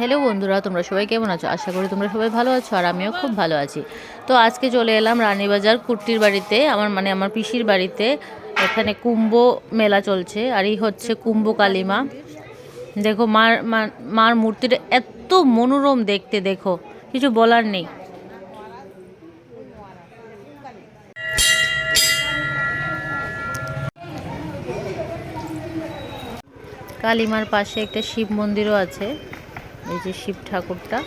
Hello বন্ধুরা, তোমরা সবাই কেমন আছো? আশা করি তোমরা সবাই ভালো আছো আর আমিও খুব ভালো আছি। তো আজকে চলে এলাম রানীবাজার কুর্তির বাড়িতে, আমার মানে আমার পিসির বাড়িতে। এখানে কুম্ভ মেলা চলছে আর এই হচ্ছে কুম্ভ কালিমা। দেখো মার মার মূর্তিটা এত মনোরম দেখতে, দেখো, কিছু বলার নেই। কালিমার পাশে একটা শিব মন্দিরও আছে। এই যে শিব ঠাকুরটা।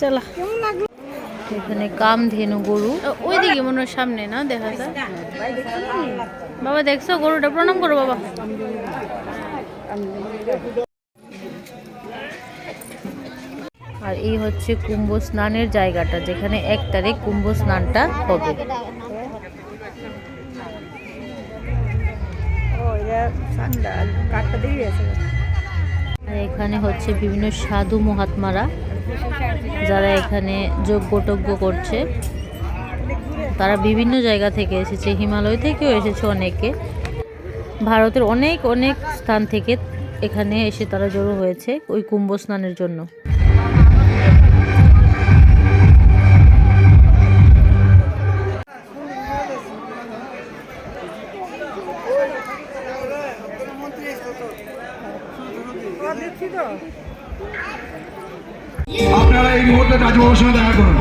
চলা। এখানে কামধেনু গরু। ওইদিকে মনে হয় সামনে না দেখা যায় বাবা দেখছ গরুটা? প্রণাম করো বাবা। আর এই হচ্ছে কুম্ভ স্নানের জায়গাটা যেখানে এক তারিখ কুম্ভ স্নানটা হবে। আর এখানে হচ্ছে বিভিন্ন সাধু মহাত্মারা, যারা এখানে টজ্ঞ করছে। তারা বিভিন্ন জায়গা থেকে এসেছে, হিমালয় থেকেও এসেছে অনেকে। ভারতের অনেক অনেক স্থান থেকে এখানে এসে তারা জড়ো হয়েছে ওই কুম্ভ স্নানের জন্য। আপনারা এই মুহূর্তে সঙ্গে দেখা করুন।